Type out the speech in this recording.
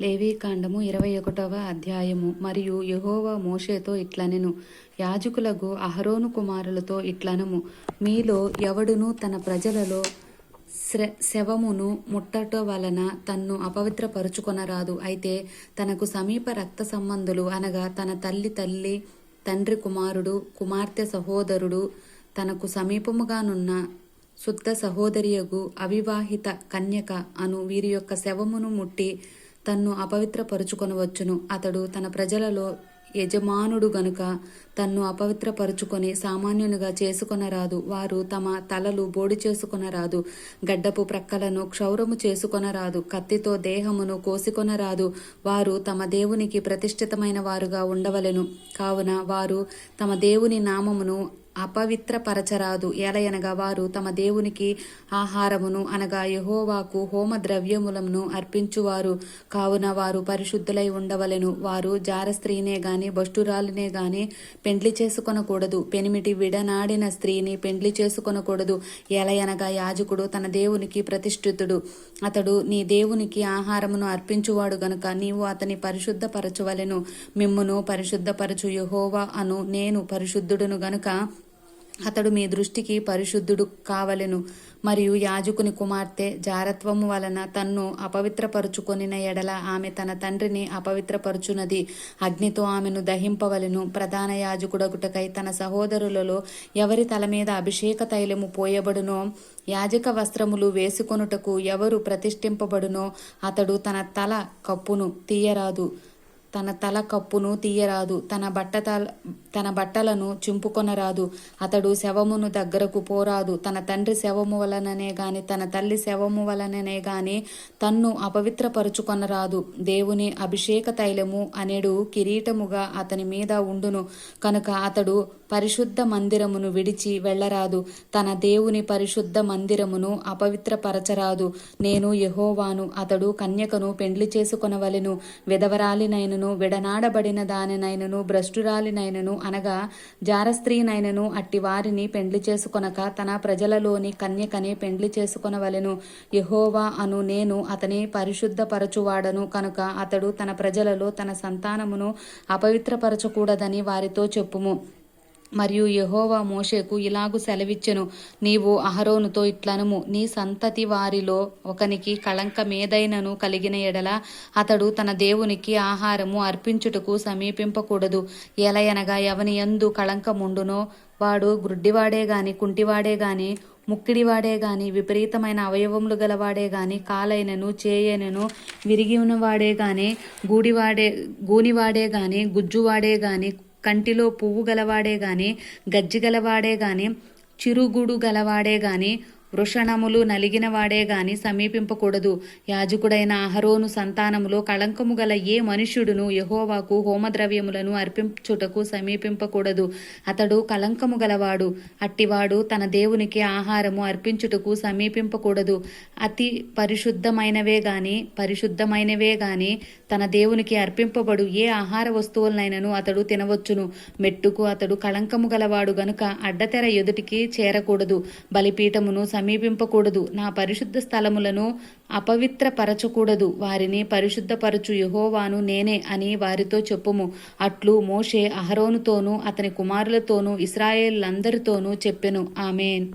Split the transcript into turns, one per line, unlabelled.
లేవీకాండము ఇరవై ఒకటవ అధ్యాయము. మరియు యహోవా మోషేతో ఇట్లనెను. యాజకులకు అహరోను కుమారులతో ఇట్లనము. మీలో ఎవడును తన ప్రజలలో శ్ర శవమును ముట్టట వలన తన్ను అపవిత్రపరుచుకొనరాదు. అయితే తనకు సమీప రక్త సంబంధులు అనగా తన తల్లి తల్లి తండ్రి కుమారుడు కుమార్తె సహోదరుడు తనకు సమీపముగానున్న శుద్ధ సహోదరియగు అవివాహిత కన్యక అను వీరి యొక్క శవమును ముట్టి తన్ను అపవిత్రపరుచుకొనవచ్చును. అతడు తన ప్రజలలో యజమానుడు గనుక తన్ను అపవిత్రపరుచుకొని సామాన్యునిగా చేసుకొనరాదు. వారు తమ తలలు బోడి చేసుకొనరాదు. గడ్డపు ప్రక్కలను క్షౌరము చేసుకొనరాదు. కత్తితో దేహమును కోసికొనరాదు. వారు తమ దేవునికి ప్రతిష్ఠితమైన వారుగా ఉండవలెను. కావున వారు తమ దేవుని నామమును అపవిత్రపరచరాదు. ఎలయనగా వారు తమ దేవునికి ఆహారమును అనగా యహోవాకు హోమ ద్రవ్యములను అర్పించువారు. కావున వారు పరిశుద్ధులై ఉండవలెను. వారు జారస్త్రీనే గాని బష్టురాలినే గాని పెండ్లి చేసుకొనకూడదు. పెనిమిటి విడనాడిన స్త్రీని పెండ్లి చేసుకొనకూడదు. ఎలయనగా యాజకుడు తన దేవునికి ప్రతిష్ఠితుడు. అతడు నీ దేవునికి ఆహారమును అర్పించువాడు గనుక నీవు అతని పరిశుద్ధపరచవలెను. మిమ్మును పరిశుద్ధపరచు యహోవా అను నేను పరిశుద్ధుడును గనుక అతడు మీ దృష్టికి పరిశుద్ధుడు కావలెను. మరియు యాజకుని కుమార్తె జారత్వము వలన తన్ను అపవిత్రపరుచుకొనిన ఎడల ఆమె తన తండ్రిని అపవిత్రపరుచునది అగ్నితో ఆమెను దహింపవలెను. ప్రధాన యాజకుడగుటకై తన సహోదరులలో ఎవరి తల మీద అభిషేక తైలము పోయబడునో యాజక వస్త్రములు వేసుకొనుటకు ఎవరు ప్రతిష్ఠింపబడునో అతడు తన తల కప్పును తీయరాదు. తన తల కప్పును తీయరాదు తన బట్ట తన బట్టలను చింపుకొనరాదు. అతడు శవమును దగ్గరకు పోరాదు. తన తండ్రి శవము వలననే గాని తన తల్లి శవము వలననే గాని తన్ను అపవిత్రపరుచుకొనరాదు. దేవుని అభిషేక తైలము అనేడు కిరీటముగా అతని మీద ఉండును. కనుక అతడు పరిశుద్ధ మందిరమును విడిచి వెళ్ళరాదు. తన దేవుని పరిశుద్ధ మందిరమును అపవిత్రపరచరాదు. నేను యహోవాను అతడు కన్యకను పెండ్లి చేసుకొనవలెను. విధవరాలినైనను విడనాడబడిన దానినైనను భ్రష్టురాలినైనను అనగా జారస్త్రీనైనను అట్టి వారిని పెండ్లి చేసుకొనక తన ప్రజలలోని కన్యకనే పెండ్లి చేసుకొనవలెను. యహోవా అను నేను అతని పరిశుద్ధపరచువాడను కనుక అతడు తన ప్రజలలో తన సంతానమును అపవిత్రపరచకూడదని వారితో చెప్పుము. మరియు యహోవా మోషేకు ఇలాగు సెలవిచ్చెను. నీవు అహరోనుతో ఇట్లనుము. నీ సంతతి వారిలో ఒకనికి కళంకమేదైనను కలిగిన ఎడల అతడు తన దేవునికి ఆహారము అర్పించుటకు సమీపింపకూడదు. ఎలయనగా ఎవని ఎందు కళంకముండునో వాడు గ్రుడ్డివాడే గాని కుంటివాడే గాని ముక్కిడివాడే గాని విపరీతమైన అవయవములు గలవాడే గాని కాలైనను చేయనను విరిగి ఉన్నవాడే గాని గూడివాడే గూనివాడే గాని గుజ్జువాడే గాని కంటిలో పువ్వు గలవాడే గాని గజ్జి గలవాడే గాని చిరుగుడు గలవాడే గాని వృషణములు నలిగిన వాడే గాని సమీపింపకూడదు. యాజకుడైన అహరోను సంతానములో కళంకము గల ఏ మనుష్యుడును యహోవాకు హోమద్రవ్యములను అర్పించుటకు సమీపింపకూడదు. అతడు కళంకము గలవాడు. అట్టివాడు తన దేవునికి ఆహారము అర్పించుటకు సమీపింపకూడదు. అతి పరిశుద్ధమైనవే గాని పరిశుద్ధమైనవే గాని తన దేవునికి అర్పింపబడు ఏ ఆహార వస్తువులనైనను అతడు తినవచ్చును. మెట్టుకు అతడు కళంకము గలవాడు గనుక అడ్డతెర ఎదుటికి చేరకూడదు. బలిపీఠమును సమీపింపకూడదు. నా పరిశుద్ధ స్థలములను అపవిత్రపరచకూడదు. వారిని పరిశుద్ధపరచు యహోవాను నేనే అని వారితో చెప్పుము. అట్లు మోషే అహరోనుతోనూ అతని కుమారులతోనూ ఇస్రాయేళ్ళందరితోనూ చెప్పెను. ఆమెన్.